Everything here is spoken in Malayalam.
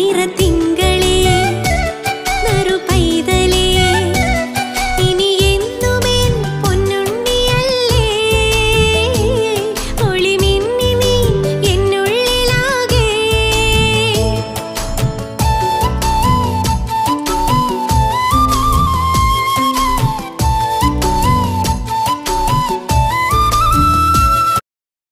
നിറത്തിങ്ക